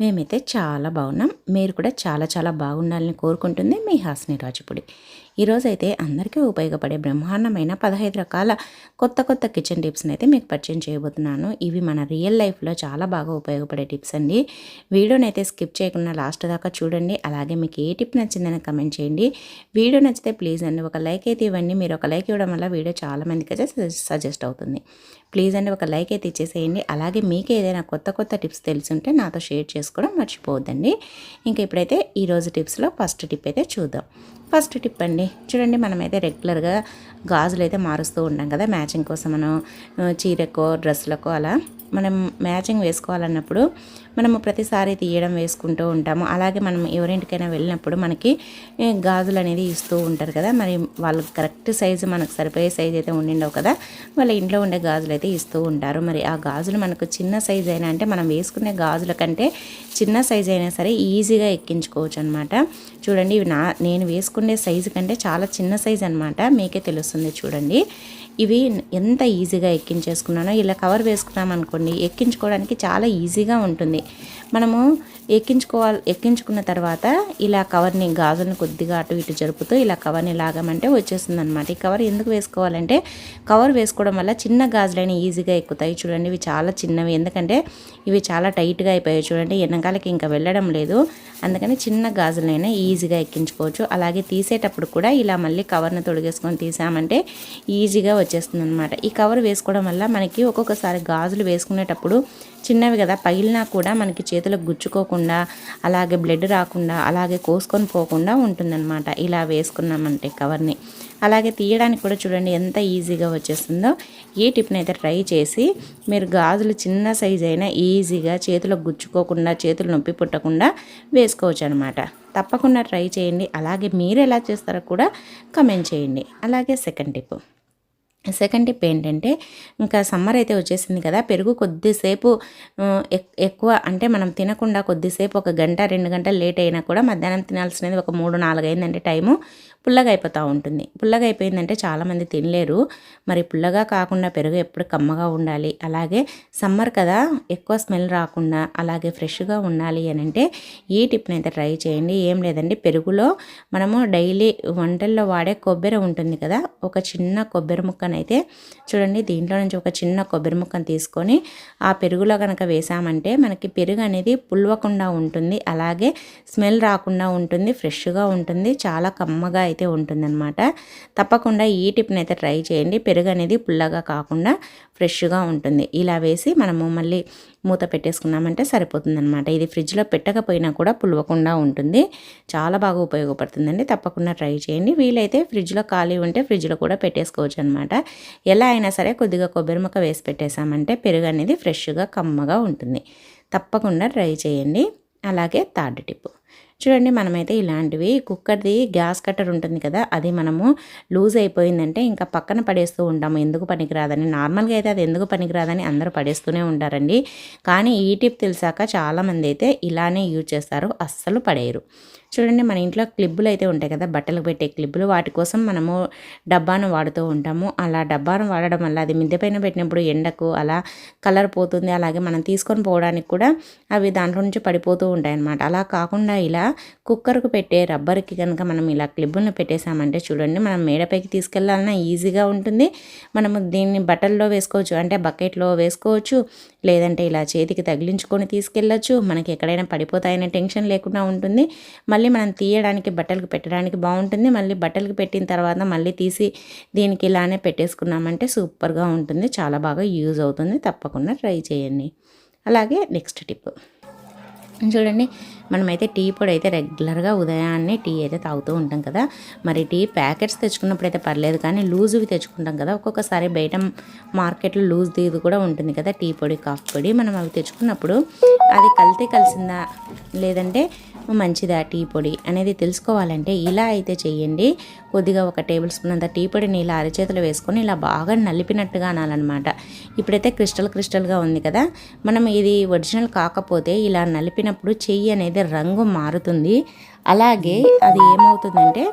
మేమైతే చాలా బాగున్నాం. మీరు కూడా చాలా చాలా బాగుండాలని కోరుకుంటుంది మీ హాస్ని రాజుపుడి. ఈరోజైతే అందరికీ ఉపయోగపడే బ్రహ్మాండమైన పదహైదు రకాల కొత్త కొత్త కిచెన్ టిప్స్ని అయితే మీకు పరిచయం చేయబోతున్నాను. ఇవి మన రియల్ లైఫ్లో చాలా బాగా ఉపయోగపడే టిప్స్ అండి. వీడియోని అయితే స్కిప్ చేయకుండా లాస్ట్ దాకా చూడండి. అలాగే మీకు ఏ టిప్ నచ్చిందని కమెంట్ చేయండి. వీడియో నచ్చితే ప్లీజ్ అండి ఒక లైక్ అయితే ఇవ్వండి. మీరు ఒక లైక్ ఇవ్వడం వల్ల వీడియో చాలామందికి అయితే సజెస్ట్ అవుతుంది. ప్లీజ్ అండి ఒక లైక్ అయితే ఇచ్చేసేయండి. అలాగే మీకు ఏదైనా కొత్త కొత్త టిప్స్ తెలిసి ఉంటే నాతో షేర్ చేసుకోవడం మర్చిపోవద్దండి. ఇంకా ఇప్పుడైతే ఈరోజు టిప్స్లో ఫస్ట్ టిప్ అయితే చూద్దాం. ఫస్ట్ టిప్ అండి చూడండి మనమైతే రెగ్యులర్గా గాజులు అయితే మారుస్తూ ఉంటాం కదా మ్యాచింగ్ కోసం మనం చీరకో డ్రెస్లకో అలా. మనం మ్యాచింగ్ వేసుకోవాలన్నప్పుడు మనము ప్రతిసారి తీయడం వేసుకుంటూ ఉంటాము. అలాగే మనం ఎవరింటికైనా వెళ్ళినప్పుడు మనకి గాజులు అనేది ఇస్తూ ఉంటారు కదా మరి వాళ్ళు కరెక్ట్ సైజు మనకు సరిపోయే సైజు అయితే ఉండిండవు కదా వాళ్ళ ఇంట్లో ఉండే గాజులు అయితే ఇస్తూ ఉంటారు. మరి ఆ గాజులు మనకు చిన్న సైజు అయినా అంటే మనం వేసుకునే గాజుల కంటే చిన్న సైజు అయినా సరే ఈజీగా ఎక్కించుకోవచ్చు అనమాట చూడండి ఇవి నా నేను వేసుకునే సైజు కంటే చాలా చిన్న సైజు అనమాట మీకే తెలుస్తుంది చూడండి. ఇవి ఎంత ఈజీగా ఎక్కించేసుకున్నానో ఇలా కవర్ వేసుకున్నాం అనుకోండి ఎక్కించుకోవడానికి చాలా ఈజీగా ఉంటుంది. మనము ఎక్కించుకోవాలి ఎక్కించుకున్న తర్వాత ఇలా కవర్ని గాజులను కొద్దిగా అటు ఇటు జరుపుతూ ఇలా కవర్ని లాగమంటే వచ్చేస్తుంది అనమాట ఈ కవర్ ఎందుకు వేసుకోవాలంటే కవర్ వేసుకోవడం వల్ల చిన్న గాజులైన ఈజీగా ఎక్కుతాయి. చూడండి ఇవి చాలా చిన్నవి. ఎందుకంటే ఇవి చాలా టైట్గా అయిపోయాయి. చూడండి వెనకాలకి ఇంకా వెళ్ళడం లేదు. అందుకని చిన్న గాజులైనా ఈజీగా ఎక్కించుకోవచ్చు. అలాగే తీసేటప్పుడు కూడా ఇలా మళ్ళీ కవర్ని తొడిగేసుకొని తీసామంటే ఈజీగా వచ్చేస్తుంది అనమాట ఈ కవర్ వేసుకోవడం వల్ల మనకి ఒక్కొక్కసారి గాజులు వేసుకునేటప్పుడు చిన్నవి కదా పగిలినా కూడా మనకి చేతులకు గుచ్చుకోకుండా అలాగే బ్లడ్ రాకుండా అలాగే కోసుకొని పోకుండా ఉంటుందన్నమాట. ఇలా వేసుకున్నామంటే కవర్ని అలాగే తీయడానికి కూడా చూడండి ఎంత ఈజీగా వచ్చేస్తుందో. ఈ టిప్ని అయితే ట్రై చేసి మీరు గాజులు చిన్న సైజ్ అయినా ఈజీగా చేతులకు గుచ్చుకోకుండా చేతులు నొప్పి పుట్టకుండా వేసుకోవచ్చు అనమాట తప్పకుండా ట్రై చేయండి. అలాగే మీరు ఎలా చేస్తారో కూడా కమెంట్ చేయండి. అలాగే సెకండ్ టిప్ సెకండ్ టిప్ ఏంటంటే ఇంకా సమ్మర్ అయితే వచ్చేసింది కదా పెరుగు కొద్దిసేపు ఎక్- ఎక్కువ అంటే మనం తినకుండా కొద్దిసేపు ఒక గంట రెండు గంటలు లేట్ అయినా కూడా మధ్యాహ్నం తినాల్సినది ఒక మూడు నాలుగు అయిందంటే టైము. పుల్లగా అయిపోతూ ఉంటుంది. పుల్లగా అయిపోయిందంటే చాలామంది తినలేరు. మరి పుల్లగా కాకుండా పెరుగు ఎప్పుడు కమ్మగా ఉండాలి? అలాగే సమ్మర్ కదా ఎక్కువ స్మెల్ రాకుండా అలాగే ఫ్రెష్గా ఉండాలి అని అంటే ఈ టిప్ని అయితే ట్రై చేయండి. ఏం లేదండి పెరుగులో మనము డైలీ వంటల్లో వాడే కొబ్బరి ఉంటుంది కదా ఒక చిన్న కొబ్బరి ముక్కనైతే చూడండి దీంట్లో నుంచి ఒక చిన్న కొబ్బరి ముక్కను తీసుకొని ఆ పెరుగులో కనుక వేసామంటే మనకి పెరుగు అనేది పుల్వకుండా ఉంటుంది. అలాగే స్మెల్ రాకుండా ఉంటుంది ఫ్రెష్గా ఉంటుంది చాలా కమ్మగా అయితే ఉంటుందన్నమాట. తప్పకుండా ఈ టిప్ని అయితే ట్రై చేయండి. పెరుగు అనేది పుల్లగా కాకుండా ఫ్రెష్గా ఉంటుంది. ఇలా వేసి మనము మళ్ళీ మూత పెట్టేసుకున్నామంటే సరిపోతుందన్నమాట. ఇది ఫ్రిడ్జ్లో పెట్టకపోయినా కూడా పులవకుండా ఉంటుంది. చాలా బాగా ఉపయోగపడుతుందండి. తప్పకుండా ట్రై చేయండి. వీలైతే ఫ్రిడ్జ్లో ఖాళీ ఉంటే ఫ్రిడ్జ్లో కూడా పెట్టేసుకోవచ్చు అనమాట ఎలా అయినా సరే కొద్దిగా కొబ్బరి ముక్క వేసి పెట్టేసామంటే పెరుగు అనేది ఫ్రెష్గా కమ్మగా ఉంటుంది. తప్పకుండా ట్రై చేయండి. అలాగే థర్డ్ టిప్ చూడండి మనమైతే ఇలాంటివి కుక్కర్ది గ్యాస్ కట్టర్ ఉంటుంది కదా అది మనము లూజ్ అయిపోయిందంటే ఇంకా పక్కన పడేస్తూ ఉంటాము. ఎందుకు పనికిరాదని నార్మల్గా అయితే అది ఎందుకు పనికిరాదని అందరూ పడేస్తూనే ఉంటారండి. కానీ ఈ టిప్ తెలిసాక చాలామంది అయితే ఇలానే యూజ్ చేస్తారు అస్సలు పడేయరు. చూడండి మన ఇంట్లో క్లిబ్బులు అయితే ఉంటాయి కదా బట్టలకు పెట్టే క్లిబ్బులు. వాటి కోసం మనము డబ్బాను వాడుతూ ఉంటాము. అలా డబ్బాను వాడడం వల్ల అది మిద్దె పైన పెట్టినప్పుడు ఎండకు అలా కలర్ పోతుంది. అలాగే మనం తీసుకొని పోవడానికి కూడా అవి దాంట్లో నుంచి పడిపోతూ ఉంటాయి అన్నమాట అలా కాకుండా ఇలా కుక్కర్కు పెట్టే రబ్బర్కి కనుక మనం ఇలా క్లిబ్బులను పెట్టేసామంటే చూడండి మనం మేడపైకి తీసుకెళ్ళాలన్నా ఈజీగా ఉంటుంది. మనము దీన్ని బట్టల్లో వేసుకోవచ్చు అంటే బకెట్లో వేసుకోవచ్చు లేదంటే ఇలా చేతికి తగిలించుకొని తీసుకెళ్ళచ్చు. మనకి ఎక్కడైనా పడిపోతాయనే టెన్షన్ లేకుండా ఉంటుంది. మళ్ళీ మనం తీయడానికి బట్టలకు పెట్టడానికి బాగుంటుంది. మళ్ళీ బట్టలకు పెట్టిన తర్వాత మళ్ళీ తీసి దీనికి ఇలానే పెట్టేసుకున్నామంటే సూపర్గా ఉంటుంది. చాలా బాగా యూజ్ అవుతుంది. తప్పకుండా ట్రై చేయండి. అలాగే నెక్స్ట్ టిప్. చూడండి మనమైతే టీ పొడి అయితే రెగ్యులర్గా ఉదయాన్నే టీ అయితే తాగుతూ ఉంటాం కదా. మరి టీ ప్యాకెట్స్ తెచ్చుకున్నప్పుడు అయితే పర్లేదు కానీ లూజువి తెచ్చుకుంటాం కదా. ఒక్కొక్కసారి బయట మార్కెట్లో లూజ్ ఇది కూడా ఉంటుంది కదా టీ పొడి కాఫీ పొడి. మనం అవి తెచ్చుకున్నప్పుడు అది కలితే కలిసిందా? లేదంటే మంచిదా టీ పొడి అనేది తెలుసుకోవాలంటే ఇలా అయితే చేయండి కొద్దిగా ఒక టేబుల్ స్పూన్ అంత టీ పొడిని ఇలా అరచేతిలో వేసుకొని ఇలా బాగా నలిపినట్టుగా అనాలన్నమాట. ఇప్పుడైతే క్రిస్టల్ క్రిస్టల్గా ఉంది కదా. మనం ఇది ఒరిజినల్ కాకపోతే ఇలా నలిపినప్పుడు చెయ్యి అనేది రంగు మారుతుంది. అలాగే అది ఏమవుతుందంటే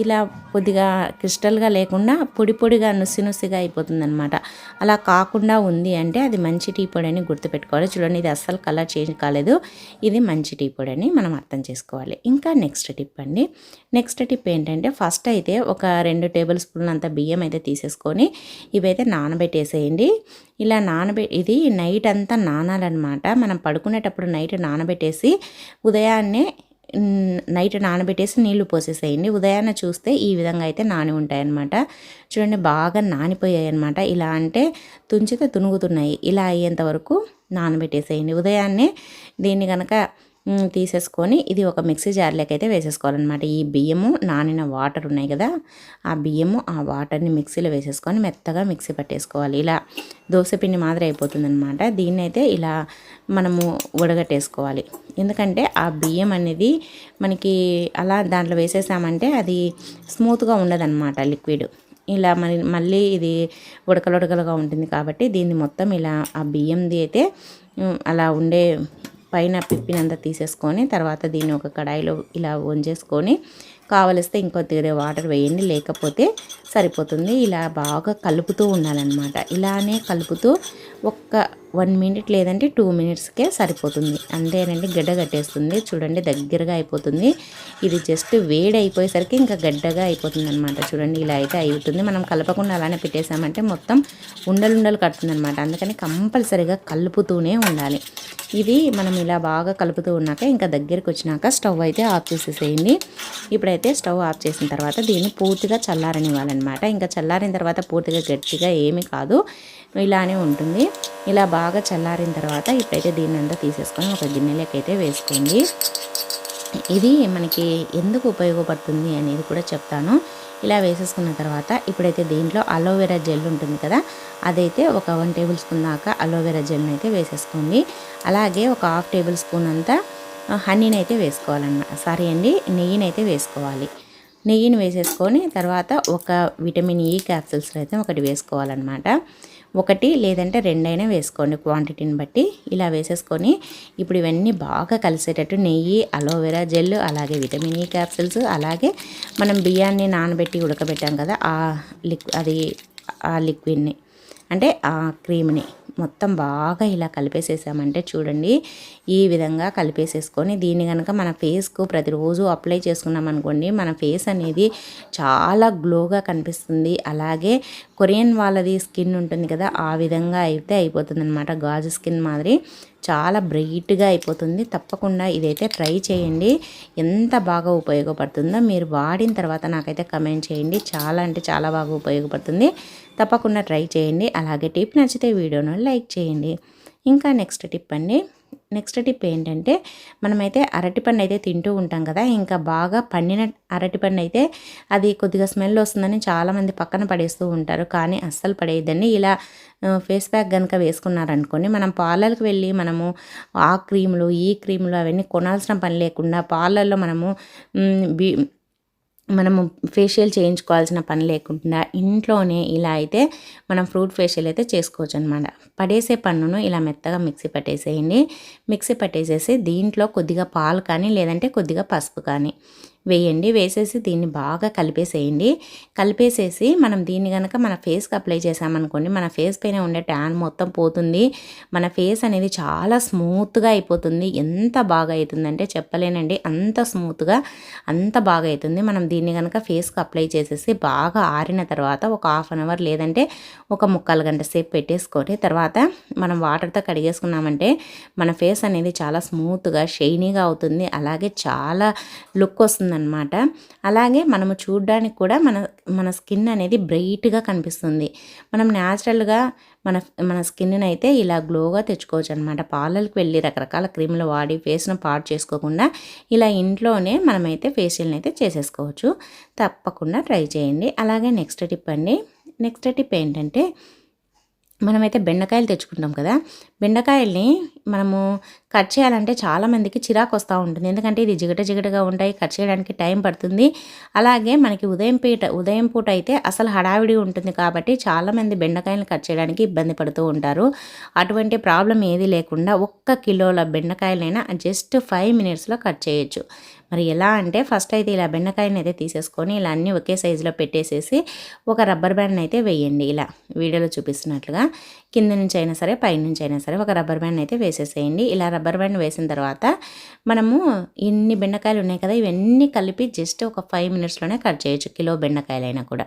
ఇలా కొద్దిగా క్రిస్టల్గా లేకుండా పొడి పొడిగా నుసి నుసిగా అయిపోతుందనమాట అలా కాకుండా ఉంది అంటే అది మంచి టీ పొడి అని గుర్తుపెట్టుకోవాలి. చూడండి ఇది అస్సలు కలర్ చేంజ్ కాలేదు. ఇది మంచి టీ పొడి అని మనం అర్థం చేసుకోవాలి. ఇంకా నెక్స్ట్ టిప్ అండి. నెక్స్ట్ టిప్ ఏంటంటే ఫస్ట్ అయితే ఒక రెండు టేబుల్ స్పూన్లు అంత బియ్యం అయితే తీసేసుకొని ఇవైతే నానబెట్టేసేయండి. ఇలా నానబె ఇది నైట్ అంతా నానాలన్నమాట. మనం పడుకునేటప్పుడు నైట్ నానబెట్టేసి ఉదయాన్నే నైట్ నానబెట్టేసి నీళ్ళు పోసేసేయండి. ఉదయాన్నే చూస్తే ఈ విధంగా అయితే నాని ఉంటాయన్నమాట. చూడండి బాగా నానిపోయాయి అనమాట ఇలా అంటే తుంచితే తునుగుతున్నాయి. ఇలా అయ్యేంత వరకు నానబెట్టేసేయండి. ఉదయాన్నే దీన్ని కనుక తీసేసుకొని ఇది ఒక మిక్సీ జార్లోకి అయితే వేసేసుకోవాలన్నమాట. ఈ బియ్యము నానిన వాటర్ ఉన్నాయి కదా ఆ బియ్యము ఆ వాటర్ని మిక్సీలో వేసేసుకొని మెత్తగా మిక్సీ పట్టేసుకోవాలి. ఇలా దోశపిండి మాదిరి అయిపోతుంది అనమాట దీన్ని అయితే ఇలా మనము ఉడగట్టేసుకోవాలి ఎందుకంటే ఆ బియ్యం అనేది మనకి అలా దాంట్లో వేసేసామంటే అది స్మూత్గా ఉండదన్నమాట లిక్విడ్. ఇలా మరి మళ్ళీ ఇది ఉడకలుడకలుగా ఉంటుంది కాబట్టి దీన్ని మొత్తం ఇలా ఆ బియ్యంది అయితే అలా ఉండే పైన పిప్పినంతా తీసేసుకొని తర్వాత దీన్ని ఒక కడాయిలో ఇలా వంచేసుకొని కావలిస్తే ఇంకొద్దిగా వాటర్ వేయండి. లేకపోతే సరిపోతుంది. ఇలా బాగా కలుపుతూ ఉండాలన్నమాట. ఇలానే కలుపుతూ ఒక్క వన్ మినిట్ లేదంటే టూ మినిట్స్కే సరిపోతుంది. అంతేనండి గడ్డ కట్టేస్తుంది. చూడండి దగ్గరగా అయిపోతుంది. ఇది జస్ట్ వేడి అయిపోయేసరికి ఇంకా గడ్డగా అయిపోతుంది అనమాట చూడండి ఇలా అయితే అయిపోతుంది మనం కలపకుండా అలానే పెట్టేసామంటే మొత్తం ఉండలుండలు కడుతుంది అనమాట అందుకని కంపల్సరీగా కలుపుతూనే ఉండాలి. ఇది మనం ఇలా బాగా కలుపుతూ ఉన్నాక ఇంకా దగ్గరికి వచ్చినాక స్టవ్ అయితే ఆఫ్ చేసేసేయండి. ఇప్పుడైతే స్టవ్ ఆఫ్ చేసిన తర్వాత దీన్ని పూర్తిగా చల్లారనివ్వాలన్నమాట. ఇంకా చల్లారిన తర్వాత పూర్తిగా గట్టిగా ఏమీ కాదు. ఇలానే ఉంటుంది. ఇలా బాగా చల్లారిన తర్వాత ఇప్పుడైతే దీన్ని అంతా తీసేసుకొని ఒక గిన్నెలోకి అయితే వేసుకోండి. ఇది మనకి ఎందుకు ఉపయోగపడుతుంది అనేది కూడా చెప్తాను. ఇలా వేసేసుకున్న తర్వాత ఇప్పుడైతే దీంట్లో అలోవెరా జెల్ ఉంటుంది కదా అదైతే ఒక వన్ టేబుల్ స్పూన్ దాకా అలోవెరా జెల్ని అయితే వేసేసుకోండి. అలాగే ఒక హాఫ్ టేబుల్ స్పూన్ అంతా హనీని అయితే వేసుకోవాలన్నమాట సారీ అండి నెయ్యిని అయితే వేసుకోవాలి. నెయ్యిని వేసేసుకొని తర్వాత ఒక విటమిన్ ఈ క్యాప్సిల్స్ అయితే ఒకటి వేసుకోవాలన్నమాట. ఒకటి లేదంటే రెండైనా వేసుకోండి క్వాంటిటీని బట్టి. ఇలా వేసేసుకొని ఇప్పుడు ఇవన్నీ బాగా కలిసేటట్టు నెయ్యి అలోవెరా జెల్ అలాగే విటమిన్ ఈ క్యాప్సిల్స్ అలాగే మనం బియ్యాన్ని నానబెట్టి ఉడకబెట్టాం కదా ఆ లిక్ అది ఆ లిక్విడ్ని అంటే ఆ క్రీమ్ని మొత్తం బాగా ఇలా కలిపేసేసామంటే చూడండి ఈ విధంగా కలిపేసేసుకొని దీన్ని కనుక మన ఫేస్కు ప్రతిరోజు అప్లై చేసుకున్నాం అనుకోండి మన ఫేస్ అనేది చాలా గ్లోగా కనిపిస్తుంది. అలాగే కొరియన్ వాళ్ళది స్కిన్ ఉంటుంది కదా ఆ విధంగా అయితే అయిపోతుంది గాజు స్కిన్ మాదిరి. చాలా బ్రైట్గా అయిపోతుంది. తప్పకుండా ఇదైతే ట్రై చేయండి. ఎంత బాగా ఉపయోగపడుతుందో మీరు వాడిన తర్వాత నాకైతే కమెంట్ చేయండి. చాలా అంటే చాలా బాగా ఉపయోగపడుతుంది. తప్పకుండా ట్రై చేయండి. అలాగే టిప్ నచ్చితే వీడియోను లైక్ చేయండి. ఇంకా నెక్స్ట్ టిప్ అండి. నెక్స్ట్ టిప్ ఏంటంటే మనమైతే అరటిపండు అయితే తింటూ ఉంటాం కదా ఇంకా బాగా పండిన అరటిపండు అయితే అది కొద్దిగా స్మెల్ వస్తుందని చాలామంది పక్కన పడేస్తూ ఉంటారు. కానీ అస్సలు పడేయద్దండి. ఇలా ఫేస్ ప్యాక్ కనుక వేసుకున్నారనుకోండి మనం పార్లర్కి వెళ్ళి మనము ఆ క్రీములు ఈ క్రీములు అవన్నీ కొనాల్సిన పని లేకుండా పార్లర్లో మనము మనము ఫేషియల్ చేయించుకోవాల్సిన పని లేకుండా ఇంట్లోనే ఇలా అయితే మనం ఫ్రూట్ ఫేషియల్ అయితే చేసుకోవచ్చు అనమాట పడేసే పన్నును ఇలా మెత్తగా మిక్సీ పట్టేసేయండి. మిక్సీ పట్టేసేసి దీంట్లో కొద్దిగా పాలు కానీ లేదంటే కొద్దిగా పసుపు కానీ వేయండి వేసేసి దీన్ని బాగా కలిపేసేయండి. కలిపేసేసి మనం దీన్ని కనుక మన ఫేస్కి అప్లై చేసామనుకోండి మన ఫేస్ పైన ఉండే ట్యాన్ మొత్తం పోతుంది. మన ఫేస్ అనేది చాలా స్మూత్గా అయిపోతుంది. ఎంత బాగా అవుతుందంటే చెప్పలేనండి అంత స్మూత్గా అంత బాగా అవుతుంది. మనం దీన్ని కనుక ఫేస్కి అప్లై చేసేసి బాగా ఆరిన తర్వాత ఒక హాఫ్ అన్ అవర్ లేదంటే ఒక ముక్కాలు గంట సేపు పెట్టేసుకొని తర్వాత మనం వాటర్తో కడిగేసుకున్నామంటే మన ఫేస్ అనేది చాలా స్మూత్గా షైనీగా అవుతుంది. అలాగే చాలా లుక్ వస్తుంది అనమాట అలాగే మనము చూడడానికి కూడా మన మన స్కిన్ అనేది బ్రైట్గా కనిపిస్తుంది. మనం న్యాచురల్గా మన మన స్కిన్ని అయితే ఇలా గ్లోగా తెచ్చుకోవచ్చు అనమాట పార్లర్కి వెళ్ళి రకరకాల క్రీములు వాడి ఫేస్ను పాడు చేసుకోకుండా ఇలా ఇంట్లోనే మనమైతే ఫేషియల్ని అయితే చేసేసుకోవచ్చు. తప్పకుండా ట్రై చేయండి. అలాగే నెక్స్ట్ టిప్ అండి. నెక్స్ట్ టిప్ ఏంటంటే మనమైతే బెండకాయలు తెచ్చుకుంటాం కదా బెండకాయల్ని మనము కట్ చేయాలంటే చాలామందికి చిరాకు వస్తూ ఉంటుంది. ఎందుకంటే ఇది జిగట జిగటగా ఉంటాయి కట్ చేయడానికి టైం పడుతుంది. అలాగే మనకి ఉదయం పూట ఉదయం పూట అయితే అసలు హడావిడి ఉంటుంది కాబట్టి చాలామంది బెండకాయలు కట్ చేయడానికి ఇబ్బంది పడుతూ ఉంటారు. అటువంటి ప్రాబ్లం ఏది లేకుండా ఒక్క కిలోల బెండకాయలైనా జస్ట్ ఫైవ్ మినిట్స్లో కట్ చేయొచ్చు. మరి ఎలా అంటే ఫస్ట్ అయితే ఇలా బెండకాయని అయితే తీసేసుకొని ఇలా అన్నీ ఒకే సైజులో పెట్టేసేసి ఒక రబ్బర్ బ్యాండ్ అయితే వేయండి. ఇలా వీడియోలో చూపిస్తున్నట్లుగా కింద నుంచి అయినా సరే పైనుంచి అయినా సరే సరే ఒక రబ్బర్ బ్యాండ్ అయితే వేసేసేయండి. ఇలా రబ్బర్ బ్యాండ్ వేసిన తర్వాత మనము ఇన్ని బెండకాయలు ఉన్నాయి కదా ఇవన్నీ కలిపి జస్ట్ ఒక ఫైవ్ మినిట్స్లోనే కట్ చేయొచ్చు కిలో బెండకాయలైనా కూడా.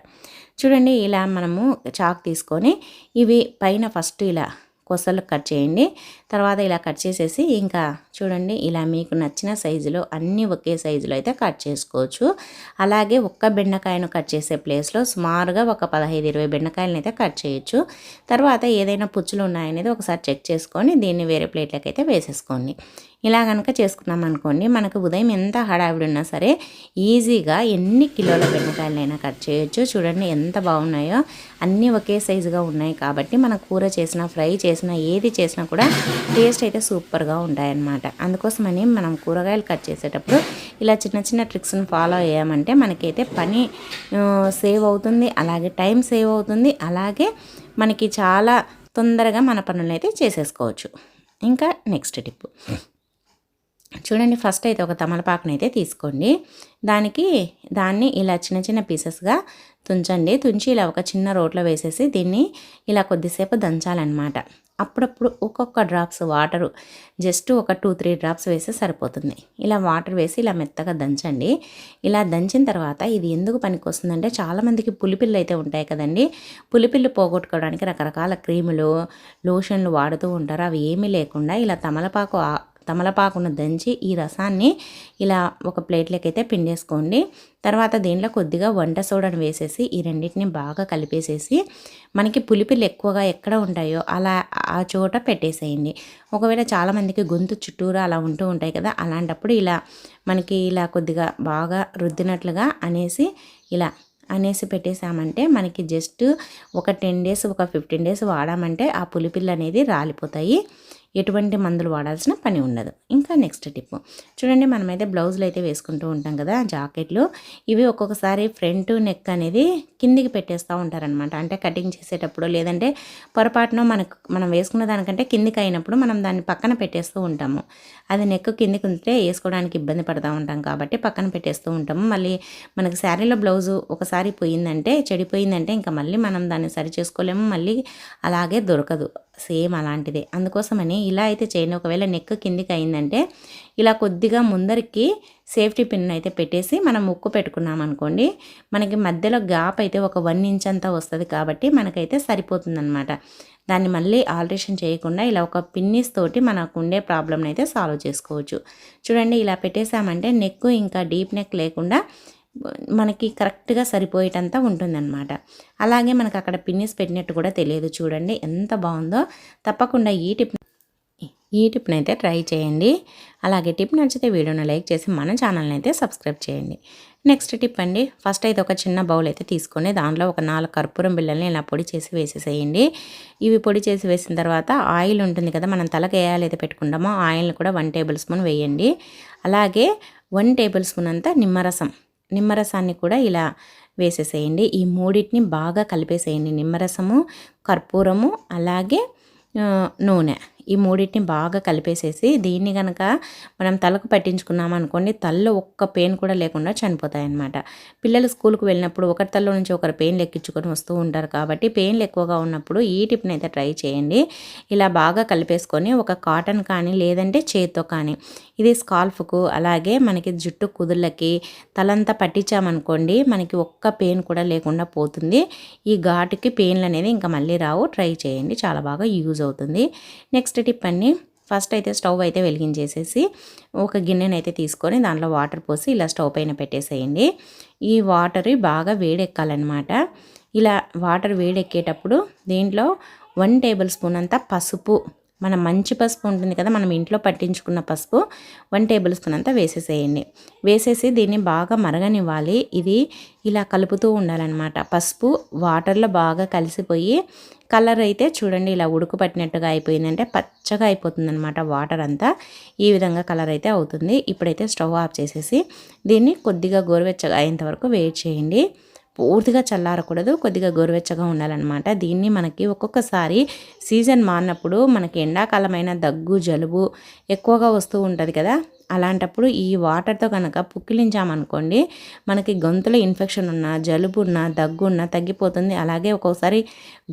చూడండి ఇలా మనము చాక్ తీసుకొని ఇవి పైన ఫస్ట్ ఇలా కొసలు కట్ చేయండి. తర్వాత ఇలా కట్ చేసేసి ఇంకా చూడండి ఇలా మీకు నచ్చిన సైజులో అన్నీ ఒకే సైజులో అయితే కట్ చేసుకోవచ్చు. అలాగే ఒక్క బెండకాయను కట్ చేసే ప్లేస్లో సుమారుగా ఒక పదహైదు ఇరవై బెండకాయలను అయితే కట్ చేయొచ్చు. తర్వాత ఏదైనా పుచ్చులు ఉన్నాయనేది ఒకసారి చెక్ చేసుకొని దీన్ని వేరే ప్లేట్లకు అయితే వేసేసుకోండి. ఇలా కనుక చేసుకున్నాం అనుకోండి మనకు ఉదయం ఎంత హడావిడి ఉన్నా సరే ఈజీగా ఎన్ని కిలోల బెండకాయలైనా కట్ చేయొచ్చు. చూడండి ఎంత బాగున్నాయో. అన్నీ ఒకే సైజుగా ఉన్నాయి కాబట్టి మన కూర చేసిన ఫ్రై చేసిన ఏది చేసినా కూడా టేస్ట్ అయితే సూపర్గా ఉంటాయన్నమాట. అందుకోసమని మనం కూరగాయలు కట్ చేసేటప్పుడు ఇలా చిన్న చిన్న ట్రిక్స్ని ఫాలో అయ్యామంటే మనకైతే పని సేవ్ అవుతుంది అలాగే టైం సేవ్ అవుతుంది అలాగే మనకి చాలా తొందరగా మన పనులు అయితే చేసేసుకోవచ్చు. ఇంకా నెక్స్ట్ టిప్. చూడండి ఫస్ట్ అయితే ఒక తమలపాకుని అయితే తీసుకోండి. దానికి దాన్ని ఇలా చిన్న చిన్న పీసెస్గా తుంచండి. తుంచి ఇలా ఒక చిన్న రోట్లో వేసేసి దీన్ని ఇలా కొద్దిసేపు దంచాలన్నమాట. అప్పుడప్పుడు ఒక్కొక్క డ్రాప్స్ వాటరు జస్ట్ ఒక టూ త్రీ డ్రాప్స్ వేస్తే సరిపోతుంది. ఇలా వాటర్ వేసి ఇలా మెత్తగా దంచండి. ఇలా దంచిన తర్వాత ఇది ఎందుకు పనికి వస్తుందంటే చాలామందికి పులిపిల్లు అయితే ఉంటాయి కదండి. పులిపిల్లు పోగొట్టుకోవడానికి రకరకాల క్రీములు లోషన్లు వాడుతూ ఉంటారు. అవి ఏమీ లేకుండా ఇలా తమలపాకు తమలపాకును దంచి ఈ రసాన్ని ఇలా ఒక ప్లేట్లోకి అయితే పిండేసుకోండి. తర్వాత దీంట్లో కొద్దిగా వంట సోడాను వేసేసి ఈ రెండింటిని బాగా కలిపేసేసి మనకి పులిపిలు ఎక్కువగా ఎక్కడ ఉంటాయో అలా ఆ చోట పెట్టేసేయండి. ఒకవేళ చాలామందికి గొంతు చుట్టూరా అలా ఉంటూ ఉంటాయి కదా అలాంటప్పుడు ఇలా మనకి ఇలా కొద్దిగా బాగా రుద్దినట్లుగా అనేసి ఇలా అనేసి పెట్టేసామంటే మనకి జస్ట్ ఒక టెన్ డేస్ ఒక ఫిఫ్టీన్ డేస్ వాడామంటే ఆ పులిపిల్లు అనేది రాలిపోతాయి. ఎటువంటి మందులు వాడాల్సిన పని ఉండదు. ఇంకా నెక్స్ట్ టిప్ చూడండి మనమైతే బ్లౌజులు అయితే వేసుకుంటూ ఉంటాం కదా జాకెట్లు. ఇవి ఒక్కొక్కసారి ఫ్రంట్ నెక్ అనేది కిందికి పెట్టేస్తూ ఉంటారనమాట అంటే కటింగ్ చేసేటప్పుడు లేదంటే పొరపాటున మనకు మనం వేసుకున్న దానికంటే కిందికి అయినప్పుడు మనం దాన్ని పక్కన పెట్టేస్తూ ఉంటాము. అది నెక్ కిందికి ఉంటే వేసుకోవడానికి ఇబ్బంది పడుతూ ఉంటాం కాబట్టి పక్కన పెట్టేస్తూ ఉంటాము. మళ్ళీ మనకి శారీలో బ్లౌజు ఒకసారి పోయిందంటే చెడిపోయిందంటే ఇంకా మళ్ళీ మనం దాన్ని సరి చేసుకోలేము. మళ్ళీ అలాగే దొరకదు. సేమ్ అలాంటిదే. అందుకోసమని ఇలా అయితే చేయండి. ఒకవేళ నెక్ కిందికి అయిందంటే ఇలా కొద్దిగా ముందరికి సేఫ్టీ పిన్ అయితే పెట్టేసి మనం ముక్కు పెట్టుకున్నాం అనుకోండి మనకి మధ్యలో గ్యాప్ అయితే ఒక వన్ ఇంచ్ అంతా వస్తుంది కాబట్టి మనకైతే సరిపోతుందన్నమాట. దాన్ని మళ్ళీ ఆల్టరేషన్ చేయకుండా ఇలా ఒక పిన్నిస్ తోటి మనకు ఉండే ప్రాబ్లమ్ని అయితే సాల్వ్ చేసుకోవచ్చు. చూడండి ఇలా పెట్టేసామంటే నెక్ ఇంకా డీప్ నెక్ లేకుండా మనకి కరెక్ట్గా సరిపోయేటంతా ఉంటుందన్నమాట. అలాగే మనకు అక్కడ పిన్నిస్ పెట్టినట్టు కూడా తెలియదు చూడండి ఎంత బాగుందో. తప్పకుండా ఈ టిప్ ఈ టిప్ని అయితే ట్రై చేయండి. అలాగే టిప్ నచ్చితే వీడియోని లైక్ చేసి మన ఛానల్ని అయితే సబ్స్క్రైబ్ చేయండి. నెక్స్ట్ టిప్ అండి. ఫస్ట్ అయితే ఒక చిన్న బౌల్ అయితే తీసుకొని దాంట్లో ఒక నాలుగు కర్పూరం బిళ్ళల్ని ఇలా పొడి చేసి వేసేసేయండి. ఇవి పొడి చేసి వేసిన తర్వాత ఆయిల్ ఉంటుంది కదా మనం తలకు ఏ అయితే పెట్టుకుంటామో ఆయిల్ని కూడా వన్ టేబుల్ స్పూన్ వేయండి. అలాగే వన్ టేబుల్ స్పూన్ అంతా నిమ్మరసం. నిమ్మరసాన్ని కూడా ఇలా వేసేసేయండి. ఈ మూడింటిని బాగా కలిపేసేయండి. నిమ్మరసము కర్పూరము అలాగే నూనె. ఈ మూడింటిని బాగా కలిపేసేసి దీన్ని కనుక మనం తలకు పట్టించుకున్నాం అనుకోండి ఒక్క పెయిన్ కూడా లేకుండా చనిపోతాయి అన్నమాట పిల్లలు స్కూల్కి వెళ్ళినప్పుడు ఒకరి తల్లో నుంచి ఒకరు పెయిన్లు ఎక్కించుకొని వస్తూ ఉంటారు కాబట్టి పెయిన్లు ఎక్కువగా ఉన్నప్పుడు ఈ టిప్ని అయితే ట్రై చేయండి. ఇలా బాగా కలిపేసుకొని ఒక కాటన్ కానీ లేదంటే చేత్తో కానీ ఇది స్కాల్ఫ్కు అలాగే మనకి జుట్టు కుదుళ్ళకి తలంతా పట్టించామనుకోండి మనకి ఒక్క పెయిన్ కూడా లేకుండా పోతుంది. ఈ ఘాటుకి పెయిన్లు అనేది ఇంకా మళ్ళీ రావు. ట్రై చేయండి. చాలా బాగా యూజ్ అవుతుంది. నెక్స్ట్ నెక్స్ట్ టిప్ అండి ఫస్ట్ అయితే స్టవ్ అయితే వెలిగించేసేసి ఒక గిన్నెనైతే తీసుకొని దాంట్లో వాటర్ పోసి ఇలా స్టవ్ పైన పెట్టేసేయండి. ఈ వాటర్ బాగా వేడెక్కాలన్నమాట. ఇలా వాటర్ వేడెక్కేటప్పుడు దీంట్లో వన్ టేబుల్ స్పూన్ అంతా పసుపు మన మంచి పసుపు ఉంటుంది కదా మనం ఇంట్లో పట్టించుకున్న పసుపు వన్ టేబుల్ స్పూన్ అంతా వేసేసేయండి. వేసేసి దీన్ని బాగా మరగనివ్వాలి. ఇది ఇలా కలుపుతూ ఉండాలన్నమాట. పసుపు వాటర్లో బాగా కలిసిపోయి కలర్ అయితే చూడండి ఇలా ఉడుకు పట్టినట్టుగా అయిపోయిందంటే పచ్చగా అయిపోతుంది అనమాట వాటర్ అంతా. ఈ విధంగా కలర్ అయితే అవుతుంది. ఇప్పుడైతే స్టవ్ ఆఫ్ చేసేసి దీన్ని కొద్దిగా గోరువెచ్చగా అయ్యేంత వరకు వెయిట్ చేయండి. పూర్తిగా చల్లారకూడదు కొద్దిగా గోరువెచ్చగా ఉండాలన్నమాట. దీన్ని మనకి ఒక్కొక్కసారి సీజన్ మారినప్పుడు మనకి ఎండాకాలమైన దగ్గు జలుబు ఎక్కువగా వస్తూ ఉంటుంది కదా. అలాంటప్పుడు ఈ వాటర్తో కనుక పుక్కిలించామనుకోండి మనకి గొంతులో ఇన్ఫెక్షన్ ఉన్న జలుబు ఉన్న దగ్గు ఉన్న తగ్గిపోతుంది. అలాగే ఒక్కోసారి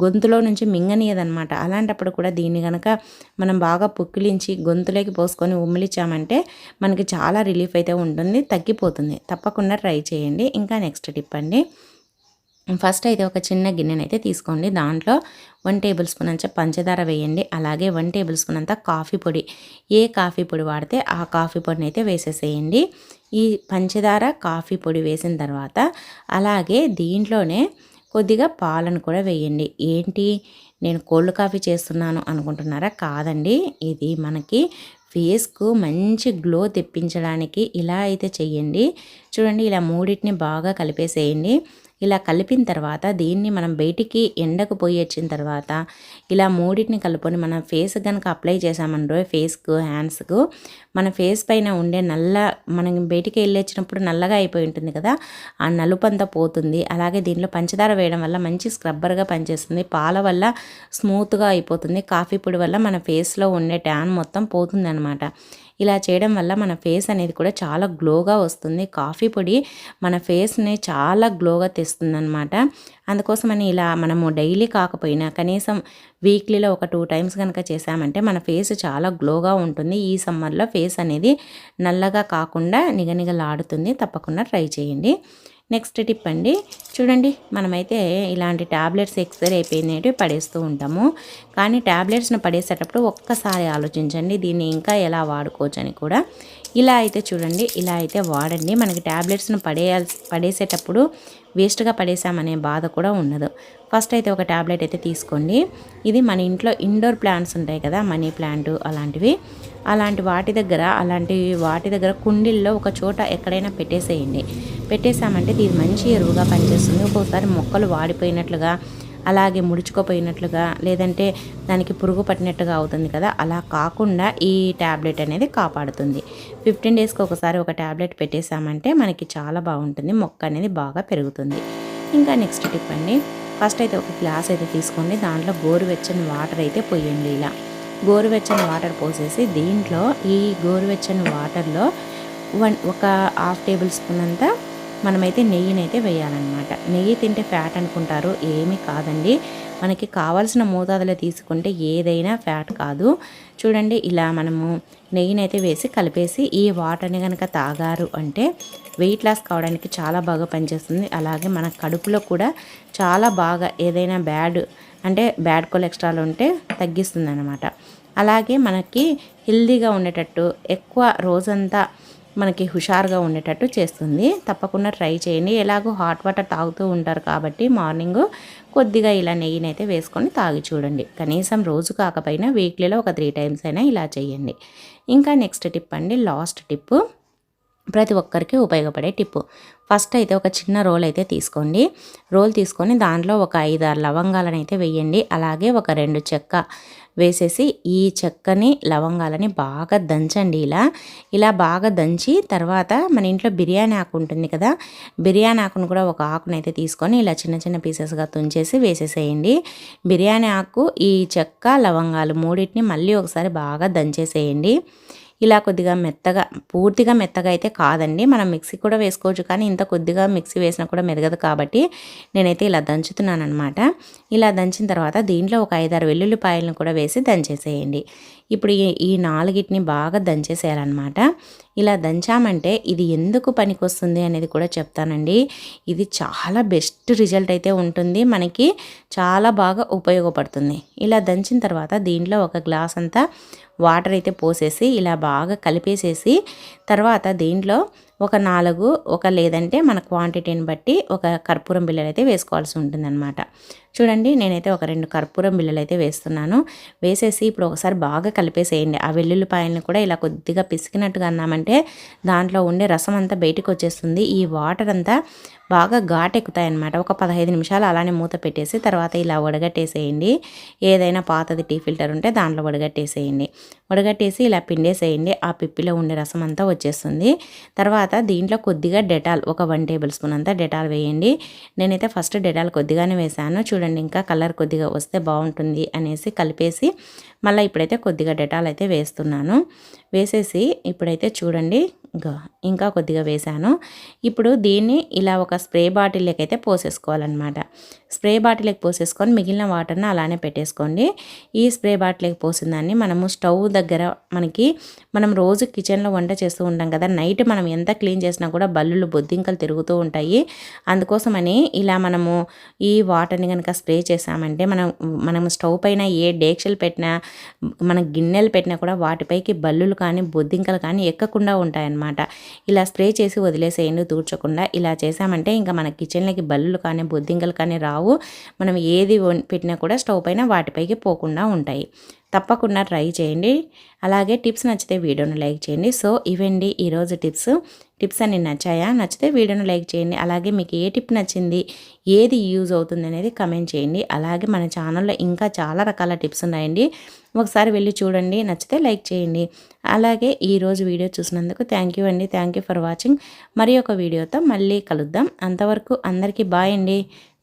గొంతులో నుంచి మింగనీయదనమాట అలాంటప్పుడు కూడా దీన్ని కనుక మనం బాగా పుక్కిలించి గొంతులోకి పోసుకొని ఉమ్మిలిచ్చామంటే మనకి చాలా రిలీఫ్ అయితే ఉంటుంది తగ్గిపోతుంది. తప్పకుండా ట్రై చేయండి. ఇంకా నెక్స్ట్ టిప్ అండి. ఫస్ట్ అయితే ఒక చిన్న గిన్నెనైతే తీసుకోండి. దాంట్లో వన్ టేబుల్ స్పూన్ అంత పంచదార వేయండి. అలాగే వన్ టేబుల్ స్పూన్ అంతా కాఫీ పొడి. ఏ కాఫీ పొడి వాడితే ఆ కాఫీ పొడిని అయితే వేసేసేయండి. ఈ పంచదార కాఫీ పొడి వేసిన తర్వాత అలాగే దీంట్లోనే కొద్దిగా పాలను కూడా వేయండి. ఏంటి? నేను కోల్డ్ కాఫీ చేస్తున్నాను అనుకుంటున్నారా? కాదండి. ఇది మనకి ఫేస్కు మంచి గ్లో తెప్పించడానికి ఇలా అయితే చేయండి చూడండి ఇలా మూడింటిని బాగా కలిపేసేయండి. ఇలా కలిపిన తర్వాత దీన్ని మనం బయటికి ఎండకు పోయి వచ్చిన తర్వాత ఇలా మూడింటిని కలుపుకొని మనం ఫేస్ కనుక అప్లై చేసామనుకో ఫేస్కు హ్యాండ్స్కు మన ఫేస్ పైన ఉండే నల్ల మనం బయటికి వెళ్ళి వచ్చినప్పుడు నల్లగా అయిపోయి ఉంటుంది కదా ఆ నలుపు అంతా పోతుంది. అలాగే దీంట్లో పంచదార వేయడం వల్ల మంచి స్క్రబ్బర్గా పనిచేస్తుంది. పాల వల్ల స్మూత్గా అయిపోతుంది. కాఫీ పొడి వల్ల మన ఫేస్లో ఉండే ట్యాన్ మొత్తం పోతుంది అనమాట ఇలా చేయడం వల్ల మన ఫేస్ అనేది కూడా చాలా గ్లోగా వస్తుంది. కాఫీ పొడి మన ఫేస్ని చాలా గ్లోగా తెస్తుంది అనమాట అందుకోసమని ఇలా మనము డైలీ కాకపోయినా కనీసం వీక్లీలో ఒక టూ టైమ్స్ కనుక చేసామంటే మన ఫేస్ చాలా గ్లోగా ఉంటుంది. ఈ సమ్మర్లో ఫేస్ అనేది నల్లగా కాకుండా నిగనిగలాడుతుంది. తప్పకుండా ట్రై చేయండి. నెక్స్ట్ టిప్ అండి. చూడండి మనమైతే ఇలాంటి ట్యాబ్లెట్స్ ఎక్స్పైర్ అయిపోయినవి పడేస్తూ ఉంటాము. కానీ ట్యాబ్లెట్స్ని పడేసేటప్పుడు ఒక్కసారి ఆలోచించండి దీన్ని ఇంకా ఎలా వాడుకోవచ్చు అని కూడా. ఇలా అయితే చూడండి ఇలా అయితే వాడండి. మనకి ట్యాబ్లెట్స్ను పడేయాల్సి పడేసేటప్పుడు వేస్ట్గా పడేసామనే బాధ కూడా ఉండదు. ఫస్ట్ అయితే ఒక ట్యాబ్లెట్ అయితే తీసుకోండి. ఇది మన ఇంట్లో ఇండోర్ ప్లాంట్స్ ఉంటాయి కదా మనీ ప్లాంట్ అలాంటివి. అలాంటి వాటి దగ్గర అలాంటి వాటి దగ్గర కుండీల్లో ఒక చోట ఎక్కడైనా పెట్టేసేయండి. పెట్టేసామంటే ఇది మంచి ఎరువుగా పనిచేస్తుంది. ఒక్కోసారి మొక్కలు వాడిపోయినట్లుగా అలాగే ముడుచుకోపోయినట్లుగా లేదంటే దానికి పురుగు పట్టినట్టుగా అవుతుంది కదా అలా కాకుండా ఈ ట్యాబ్లెట్ అనేది కాపాడుతుంది. ఫిఫ్టీన్ డేస్కి ఒకసారి ఒక ట్యాబ్లెట్ పెట్టేసామంటే మనకి చాలా బాగుంటుంది. మొక్క అనేది బాగా పెరుగుతుంది. ఇంకా నెక్స్ట్ టిప్ అండి. ఫస్ట్ అయితే ఒక గ్లాస్ అయితే తీసుకోండి. దాంట్లో గోరువెచ్చని వాటర్ అయితే పోయండి ఇలా. గోరువెచ్చని వాటర్ పోసేసి దీంట్లో ఈ గోరువెచ్చని వాటర్లో వన్ ఒక హాఫ్ టేబుల్ స్పూన్ అంతా మనమైతే నెయ్యినైతే వేయాలన్నమాట. నెయ్యి తింటే ఫ్యాట్ అనుకుంటారు ఏమీ కాదండి. మనకి కావాల్సిన మోతాదులో తీసుకుంటే ఏదైనా ఫ్యాట్ కాదు. చూడండి ఇలా మనము నెయ్యినైతే వేసి కలిపేసి ఈ వాటర్ని కనుక తాగారు అంటే వెయిట్ లాస్ కావడానికి చాలా బాగా పనిచేస్తుంది. అలాగే మన కడుపులో కూడా చాలా బాగా ఏదైనా బ్యాడ్ అంటే బ్యాడ్ కొలెస్ట్రాల్ ఉంటే తగ్గిస్తుంది అనమాట అలాగే మనకి హెల్దీగా ఉండేటట్టు ఎక్కువ రోజంతా మనకి హుషారుగా ఉండేటట్టు చేస్తుంది. తప్పకుండా ట్రై చేయండి. ఎలాగో హాట్ వాటర్ తాగుతూ ఉంటారు కాబట్టి మార్నింగ్ కొద్దిగా ఇలా నెయ్యిని అయితే వేసుకొని తాగి చూడండి. కనీసం రోజు కాకపోయినా వీక్లీలో ఒక త్రీ టైమ్స్ అయినా ఇలా చేయండి. ఇంకా నెక్స్ట్ టిప్ అండి లాస్ట్ టిప్ ప్రతి ఒక్కరికి ఉపయోగపడే టిప్పు. ఫస్ట్ అయితే ఒక చిన్న రోల్ అయితే తీసుకోండి. రోల్ తీసుకొని దాంట్లో ఒక ఐదు ఆరు లవంగాలను అయితే వేయండి. అలాగే ఒక రెండు చెక్క వేసేసి ఈ చెక్కని లవంగాలని బాగా దంచండి ఇలా. ఇలా బాగా దంచి తర్వాత మన ఇంట్లో బిర్యానీ ఆకు ఉంటుంది కదా బిర్యానీ ఆకును కూడా ఒక ఆకును అయితే తీసుకొని ఇలా చిన్న చిన్న పీసెస్గా తుంచేసి వేసేసేయండి. బిర్యానీ ఆకు ఈ చెక్క లవంగాలు మూడింటిని మళ్ళీ ఒకసారి బాగా దంచేసేయండి. ఇలా కొద్దిగా మెత్తగా పూర్తిగా మెత్తగా అయితే కాదండి. మనం మిక్సీ కూడా వేసుకోవచ్చు కానీ ఇంత కొద్దిగా మిక్సీ వేసినా కూడా మెదగదు కాబట్టి నేనైతే ఇలా దంచుతున్నాను అనమాట ఇలా దంచిన తర్వాత దీంట్లో ఒక ఐదారు వెల్లుల్లిపాయలను కూడా వేసి దంచేసేయండి. ఇప్పుడు ఈ ఈ నాలుగిటిని బాగా దంచేసేయాలన్నమాట. ఇలా దంచామంటే ఇది ఎందుకు పనికొస్తుంది అనేది కూడా చెప్తానండి. ఇది చాలా బెస్ట్ రిజల్ట్ అయితే ఉంటుంది. మనకి చాలా బాగా ఉపయోగపడుతుంది. ఇలా దంచిన తర్వాత దీంట్లో ఒక గ్లాస్ అంతా వాటర్ అయితే పోసేసి ఇలా బాగా కలిపేసేసి తర్వాత దీంట్లో ఒక నాలుగు ఒక లేదంటే మన క్వాంటిటీని బట్టి ఒక కర్పూరం బిల్లలు అయితే వేసుకోవాల్సి ఉంటుందన్నమాట. చూడండి నేనైతే ఒక రెండు కర్పూరం బిళ్ళలు అయితే వేస్తున్నాను. వేసేసి ఇప్పుడు ఒకసారి బాగా కలిపేసేయండి. ఆ వెల్లుల్లిపాయలను కూడా ఇలా కొద్దిగా పిసికినట్టుగా అన్నామంటే దాంట్లో ఉండే రసం అంతా బయటకు వచ్చేస్తుంది. ఈ వాటర్ అంతా బాగా ఘాటెక్కుతాయి అనమాట ఒక పదహైదు నిమిషాలు అలానే మూత పెట్టేసి తర్వాత ఇలా వడగట్టేసేయండి. ఏదైనా పాతది టీ ఫిల్టర్ ఉంటే దాంట్లో వడగట్టేసేయండి. వడగట్టేసి ఇలా పిండేసేయండి. ఆ పిప్పిలో ఉండే రసం అంతా వచ్చేస్తుంది. తర్వాత దీంట్లో కొద్దిగా డెటాల్ ఒక వన్ టేబుల్ స్పూన్ అంతా డెటాల్ వేయండి. నేనైతే ఫస్ట్ డెటాల్ కొద్దిగానే వేసాను. చూడండి ఇంకా కలర్ కొద్దిగా వస్తే బాగుంటుంది అనేసి కలిపేసి మళ్ళీ ఇప్పుడైతే కొద్దిగా డెటాల్ అయితే వేస్తున్నాను. వేసేసి ఇప్పుడైతే చూడండి ఇంకా ఇంకా కొద్దిగా వేసాను. ఇప్పుడు దీన్ని ఇలా ఒక స్ప్రే బాటిల్లోకి అయితే పోసేసుకోవాలన్నమాట. స్ప్రే బాటిల్కి పోసేసుకొని మిగిలిన వాటర్ని అలానే పెట్టేసుకోండి. ఈ స్ప్రే బాటిల్కి పోసిన దాన్ని మనము స్టవ్ దగ్గర మనకి మనం రోజు కిచెన్లో వంట చేస్తూ ఉంటాం కదా నైట్ మనం ఎంత క్లీన్ చేసినా కూడా బల్లులు బొద్దింకలు తిరుగుతూ ఉంటాయి. అందుకోసమని ఇలా మనము ఈ వాటర్ని కనుక స్ప్రే చేసామంటే మనం మనం స్టవ్ పైన ఏ డేక్షలు పెట్టినా మన గిన్నెలు పెట్టినా కూడా వాటిపైకి బల్లులు కానీ బొద్దింకలు కానీ ఎక్కకుండా ఉంటాయన్నమాట. ఇలా స్ప్రే చేసి వదిలేసేయండి తూడ్చకుండా. ఇలా చేసామంటే ఇంకా మన కిచెన్లోకి బల్లులు కానీ బొద్దింకలు కానీ రావు. రావు మనం ఏది పెట్టినా కూడా స్టవ్ పైన వాటిపైకి పోకుండా ఉంటాయి. తప్పకుండా ట్రై చేయండి. అలాగే టిప్స్ నచ్చితే వీడియోను లైక్ చేయండి. సో ఇవండి ఈరోజు టిప్స్. టిప్స్ అన్ని నచ్చాయా? నచ్చితే వీడియోను లైక్ చేయండి. అలాగే మీకు ఏ టిప్ నచ్చింది? ఏది యూజ్ అవుతుంది అనేది కమెంట్ చేయండి. అలాగే మన ఛానల్లో ఇంకా చాలా రకాల టిప్స్ ఉన్నాయండి. ఒకసారి వెళ్ళి చూడండి. నచ్చితే లైక్ చేయండి. అలాగే ఈరోజు వీడియో చూసినందుకు థ్యాంక్ యూ అండి. Thank you for watching. మరి ఒక వీడియోతో మళ్ళీ కలుద్దాం. అంతవరకు అందరికీ బాయ్ అండి.